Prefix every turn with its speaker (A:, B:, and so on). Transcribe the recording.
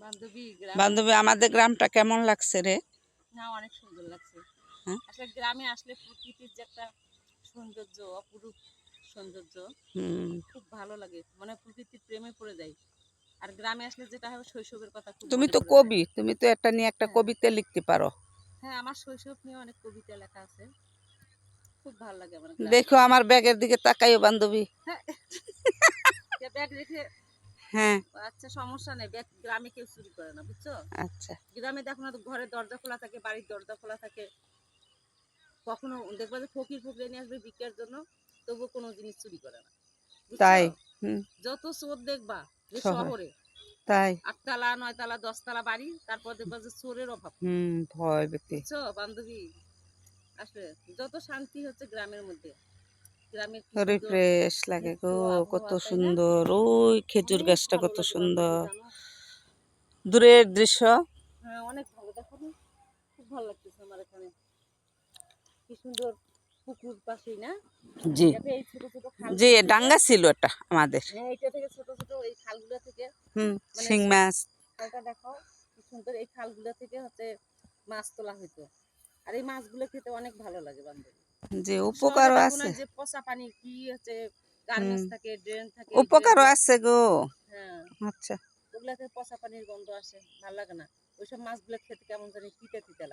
A: বান্ধবী
B: বান্ধবী আমাদের গ্রামটা কেমন লাগছে রে?
A: না অনেক সুন্দর লাগছে।
B: হ্যাঁ?
A: আসলে গ্রামে আসলে প্রকৃতির যে একটা সৌন্দর্য অপরূপ সৌন্দর্য খুব ভালো লাগে। মানে প্রকৃতির প্রেমে পড়ে যাই। আর গ্রামে আসলে যেটা হয় শৈশবের কথা
B: তুমি তো কবি তুমি তো এটা নিয়ে একটা
A: হ্যাঁ।
B: কবিতা লিখতে পারো।
A: হ্যাঁ আমার শৈশব নিয়ে অনেক কবিতা লেখা আছে। খুব ভালো লাগে আমার
B: দেখো আমার ব্যাগের দিকে তাকাইও বান্ধবী।
A: যে ব্যাগ রেখে
B: হ্যাঁ।
A: আচ্ছা সমস্যা নেই। গ্রামে কেউ চুরি করে না বুঝছ?
B: আচ্ছা।
A: গ্রামে দেখো না ঘরের দরজা খোলা থাকে বাড়ির দরজা খোলা থাকে। কখনো দেখবা যে ফকির ফকিরে নিয়ে আসবে বিক্রির জন্য তবুও কোনো জিনিস চুরি করে না
B: তাই
A: যত চোর দেখবা যে
B: শহরে।
A: শহরে
B: তাই।
A: আটতলা নয়তলা দশতলা বাড়ি তারপর দেখবা যে চোরের অভাব।
B: হুম ভয়
A: বুঝছ বান্ধবী? আসলে যত শান্তি হচ্ছে গ্রামের মধ্যে
B: রিফ্রেশ লাগে গো কত? সুন্দর। ওই খেজুর গাছটা কত সুন্দর। দূরের দৃশ্য?
A: হ্যাঁ অনেক ভালো। দেখো খুব ভালো লাগতেছে আমার এখানে। কি সুন্দর পুকুর পাশেই না?
B: জি।
A: এই ছোট ছোট খাল
B: জি ডাঙ্গা ছিল এটা আমাদের।
A: হ্যাঁ এটা থেকে ছোট ছোট এই খালগুলো থেকে।
B: হুম
A: মানে
B: শিং মাছ।
A: খালটা দেখো কি সুন্দর এই খালগুলো থেকে হচ্ছে মাছ তোলা হইতো। আর এই মাছগুলো খেতে অনেক ভালো লাগে বান্ধবী।
B: যে উপকারও আছে।
A: যে পচা পানি কি হচ্ছে গার্মেন্টস থাকে ড্রেন থাকে
B: উপকারও আছে গো।
A: হ্যাঁ।
B: আচ্ছা।
A: ওগুলাতে পচা পানির গন্ধ আসে ভালো লাগে না। ওইসব মাছগুলো খেতে কেমন জানি তিতা তিতা